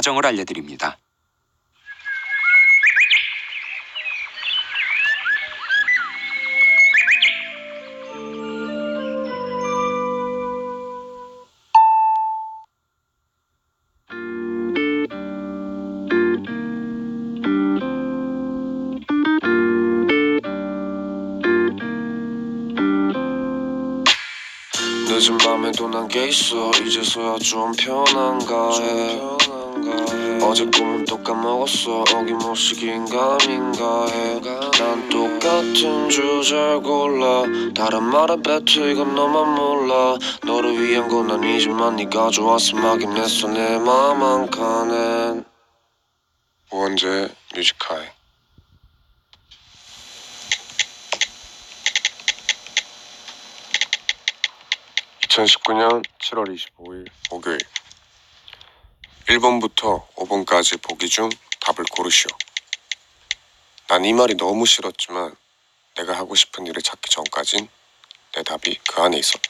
과정을 알려드립니다. 늦은 밤에도 난게 있어 이제서야 좀 편한가 해 어제 꿈은 또 까먹었어. 어김없이 긴가민가 해난 똑같은 주제를 골라. 다른 말에 뱉어 이건 너만 몰라. 너를 위한 건 아니지만 네가 좋아서 막인 했어. 내 마음 한 칸엔. 원제 뮤직하이 2019년 7월 25일 목요일 1번부터 5번까지 보기 중 답을 고르시오. 난 이 말이 너무 싫었지만 내가 하고 싶은 일을 찾기 전까진 내 답이 그 안에 있었다.